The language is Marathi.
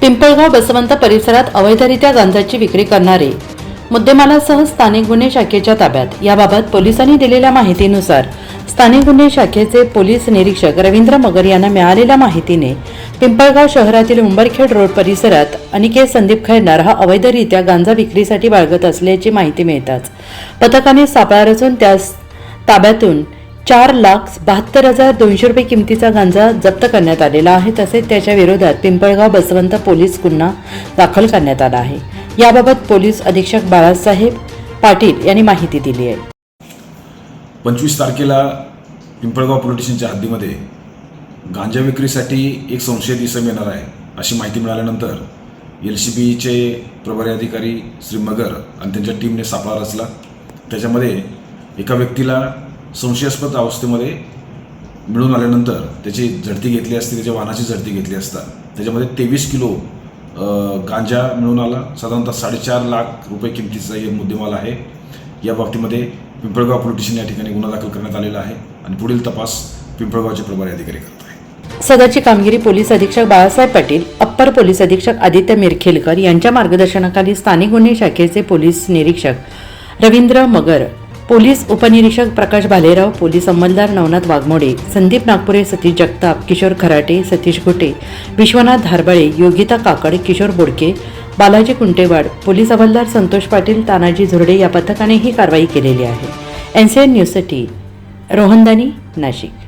पिंपळगाव बसवंत परिसरात अवैधरित्या गांजाची विक्री करणारे मुद्देमालासह स्थानिक गुन्हे शाखेच्या ताब्यात. याबाबत पोलिसांनी दिलेल्या माहितीनुसार स्थानिक गुन्हे शाखेचे पोलीस निरीक्षक रवींद्र मगर यांना मिळालेल्या माहितीने पिंपळगाव शहरातील उंबरखेड रोड परिसरात अनिकेत संदीप खैरनार हा अवैधरित्या गांजा विक्रीसाठी बाळगत असल्याची माहिती मिळताच पथकाने सापळा रचून त्यास ताब्यातून चार लाख बहात्तर हजार दोनशे रुपये किमतीचा गांजा जप्त करण्यात आलेला आहे. तसेच त्याच्या विरोधात पिंपळगाव बसवंत पोलीस गुन्हा दाखल करण्यात आला आहे. याबाबत पोलीस अधीक्षक बाळासाहेब पाटील यांनी माहिती दिली आहे. पंचवीस तारखेला पिंपळगाव पोलीस स्टेशनच्या हद्दीमध्ये गांजा विक्रीसाठी एक संशयित इसम येणार आहे अशी माहिती मिळाल्यानंतर एल सी बीचे प्रभारी अधिकारी श्री मगर आणि त्यांच्या टीमने सापळा रचला. त्याच्यामध्ये एका व्यक्तीला संशयास्पद अवस्थेमध्ये मिळून आल्यानंतर त्याची झडती घेतली असती त्याच्या वाहनाची झडती घेतली असता. त्याच्यामध्ये तेवीस किलो गांजा मिळून आला. साधारणतः साडेचार लाख रुपये किमतीचा हे मुद्देमाल आहे. या बाबतीमध्ये पिंपळगाव पोलीस स्टेशन या ठिकाणी गुन्हा दाखल करण्यात आलेला आहे आणि पुढील तपास पिंपळगावचे प्रभारी अधिकारी करत आहे सदरची कामगिरी पोलीस अधीक्षक बाळासाहेब पाटील अप्पर पोलीस अधीक्षक आदित्य मिरखेलकर यांच्या मार्गदर्शनाखाली स्थानिक गुन्हे शाखेचे पोलीस निरीक्षक रवींद्र मगर पोलीस उपनिरीक्षक प्रकाश भालेराव पोलीस अंमलदार नवनाथ वाघमोडे संदीप नागपुरे सतीश जगताप किशोर खराटे सतीश घोटे विश्वनाथ धारबळे योगिता काकड किशोर बोडके बालाजी कुंटेवाड पोलीस हवालदार संतोष पाटील तानाजी झुरडे या पथकाने ही कारवाई केलेली आहे. एन सी एन न्यूजसाठी रोहनदानी नाशिक.